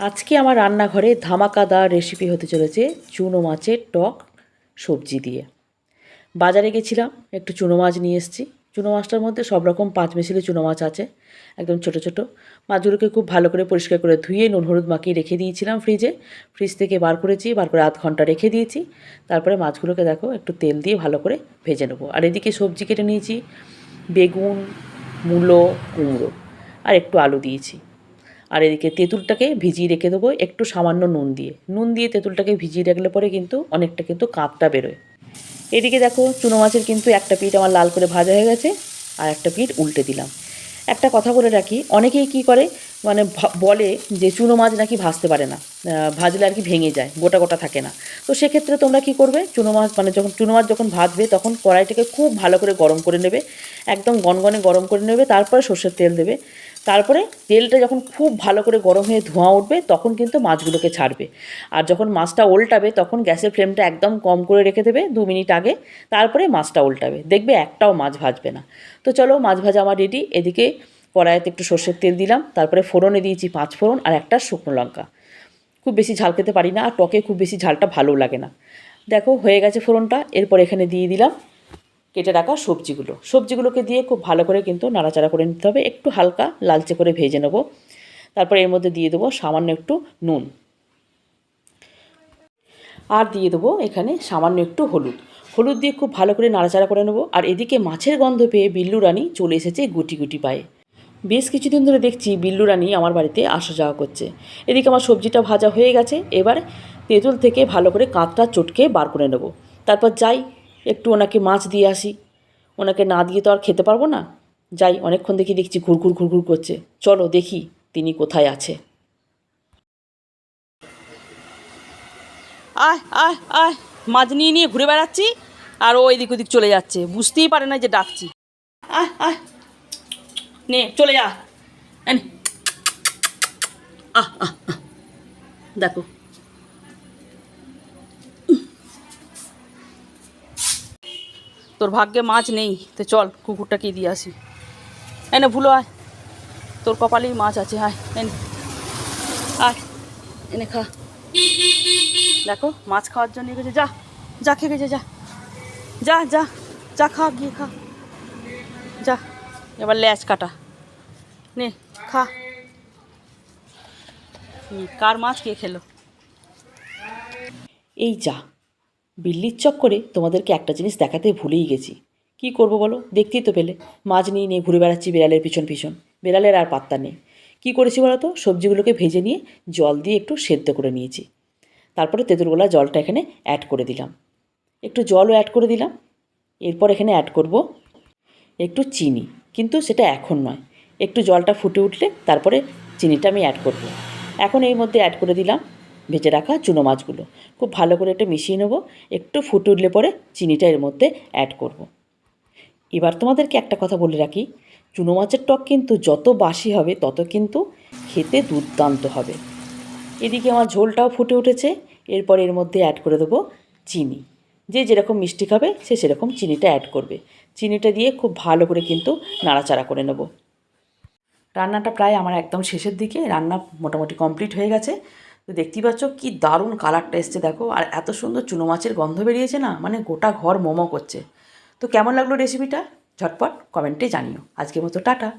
আজকে আমার রান্নাঘরে ধামাকাদার রেসিপি হতে চলেছে চুনো মাছের টক সবজি দিয়ে। বাজারে গেছিলাম, একটু চুনো মাছ নিয়ে এসেছি। চুনো মাছটার মধ্যে সব রকম পাঁচ মেশিলে চুনো মাছ আছে, একদম ছোটো ছোটো। মাছগুলোকে খুব ভালো করে পরিষ্কার করে ধুয়ে নুন হলুদ মাখিয়ে রেখে দিয়েছিলাম ফ্রিজে ফ্রিজ থেকে বার করেছি, বার করে আধ ঘণ্টা রেখে দিয়েছি। তারপরে মাছগুলোকে দেখো, একটু তেল দিয়ে ভালো করে ভেজে নেব। আর এদিকে সবজি কেটে নিয়েছি, বেগুন, মূলো, কুমড়ো, আর একটু আলু দিয়েছি। আর এদিকে তেঁতুলটাকে ভিজিয়ে রেখে দেবো একটু সামান্য নুন দিয়ে। নুন দিয়ে তেঁতুলটাকে ভিজিয়ে রাখলে পরে কিন্তু অনেকটা কিন্তু কাঁপটা বেরোয়। এদিকে দেখো চুনো মাছের কিন্তু একটা পিঠ আমার লাল করে ভাজা হয়ে গেছে আর একটা পিঠ উল্টে দিলাম। একটা কথা বলে রাখি, অনেকেই কি করে মানে বলে যে চুনো মাছ নাকি ভাজতে পারে না। ভাজলে আর কি ভেঙে যায়, গোটা গোটা থাকে না। তো সেক্ষেত্রে তোমরা কি করবে, চুনো মাছ মানে যখন, চুনো মাছ যখন ভাজবে তখন কড়াইটাকে খুব ভালো করে গরম করে নেবে, একদম গনগনে গরম করে নেবে, তারপরে সর্ষের তেল দেবে। তারপরে তেলটা যখন খুব ভালো করে গরম হয়ে ধোঁয়া উঠবে, তখন কিন্তু মাছগুলোকে ছাড়বে। আর যখন মাছটা উল্টাবে তখন গ্যাসের ফ্লেমটা একদম কম করে রেখে দেবে দু মিনিট আগে, তারপরে মাছটা উল্টাবে দেখবে একটাও মাছ ভাজবে না। তো চলো, মাছ ভাজা আমার রেডি এদিকে কড়াইতে একটু সর্ষের তেল দিলাম, তারপরে ফোড়নে দিয়েছি পাঁচ ফোড়ন আর একটা শুকনো লঙ্কা। খুব বেশি ঝাল খেতে পারি না, আর টকে খুব বেশি ঝালটা ভালোও লাগে না। দেখো, হয়ে গেছে ফোড়নটা। এরপর এখানে দিয়ে দিলাম কেটে রাখা সবজিগুলো। সবজিগুলোকে দিয়ে খুব ভালো করে কিন্তু নাড়াচাড়া করে নিতে হবে। একটু হালকা লালচে করে ভেজে নেব। তারপর এর মধ্যে দিয়ে দেবো সামান্য একটু নুন। আর দিয়ে দেবো এখানে সামান্য একটু হলুদ। হলুদ দিয়ে খুব ভালো করে নাড়াচাড়া করে নেব। আর এদিকে মাছের গন্ধ পেয়ে বিল্লু রানী চলে এসেছে গুটি গুটি পায়ে। বেশ কিছুদিন ধরে দেখছি বিল্লু রানী আমার বাড়িতে আসা যাওয়া করছে। এদিকে আমার সবজিটা ভাজা হয়ে গেছে। এবার তেঁতুল থেকে ভালো করে কাঁচটা চটকে বার করে নেব। তারপর যাই একটু ওনাকে মাছ দিয়ে আসি। ওনাকে না দিয়ে তো আর খেতে পারব না। যাই, অনেকক্ষণ দেখি দেখছি ঘুরঘুর ঘুরঘুর করছে। চলো দেখি তিনি কোথায় আছে। আয় আয় আয়, মাছ নিয়ে নিয়ে ঘুরে বেড়াচ্ছি, আর ও এদিক ওদিক চলে যাচ্ছে। বুঝতেই পারে না যে ডাকছি। আয় আয়। নে, চলে যা। আহ আহ। দেখো তোর ভাগ্যে মাছ নেই, তো চল কুকুরটা কুকুরটাকে দিয়ে আসি। এনে ভুলো আয়, তোর কপালেই মাছ আছে, আয় এনে আয় এনে খা। দেখো, মাছ খাওয়ার জন্য গেছে যা যা খেয়ে গেছে, যা। যা যা যা খা, গিয়ে খা। যা, এবার ল্যাচ কাটা। নে, খা। কার মাছ কে খেলো? এই যা বিল্লির চক্করে তোমাদেরকে একটা জিনিস দেখাতে ভুলেই গেছি। কি করব বলো? দেখতেই তো পেলে। মাছ নিয়ে নিয়ে ঘুরে বেড়াচ্ছি বিড়ালের পিছন পিছন। বিড়ালের আর পাত্তা নেই। কী করেছি বলো তো? সবজিগুলোকে ভেজে নিয়ে জল দিয়ে একটু সেদ্ধ করে নিয়েছি। তারপরে তেঁতুলগোলা জলটা এখানে অ্যাড করে দিলাম। একটু জলও অ্যাড করে দিলাম। এরপর এখানে অ্যাড করব একটু চিনি। কিন্তু সেটা এখন নয়। একটু জলটা ফুটে উঠলে তারপরে চিনিটা আমি অ্যাড করব। এখন এর মধ্যে অ্যাড করে দিলাম ভেজে রাখা চুনো মাছগুলো। খুব ভালো করে এটা মিশিয়ে নেব। একটু ফুটে উঠলে পরে চিনিটা এর মধ্যে অ্যাড করব। এবার তোমাদেরকে একটা কথা বলে রাখি, চুনো মাছের টক কিন্তু যত বাসি হবে, তত কিন্তু খেতে দুর্দান্ত হবে। এদিকে আমার ঝোলটাও ফুটে উঠেছে, এরপর এর মধ্যে অ্যাড করে দেবো চিনি। যে যেরকম মিষ্টি খাবে, সে সেরকম চিনিটা অ্যাড করবে। চিনিটা দিয়ে খুব ভালো করে কিন্তু নাড়াচাড়া করে নেব। রান্নাটা প্রায় আমার একদম শেষের দিকে, রান্না মোটামুটি কমপ্লিট হয়ে গেছে। তো দেখতেই পাচ্ছ কী দারুণ কালারটা এসছে, দেখো। আর এত সুন্দর চুনো মাছের গন্ধ বেরিয়েছে না মানে গোটা ঘর মোমো করছে। তো কেমন লাগল রেসিপিটা ঝটপট কমেন্টে জানিও। আজকের মতো টাটা।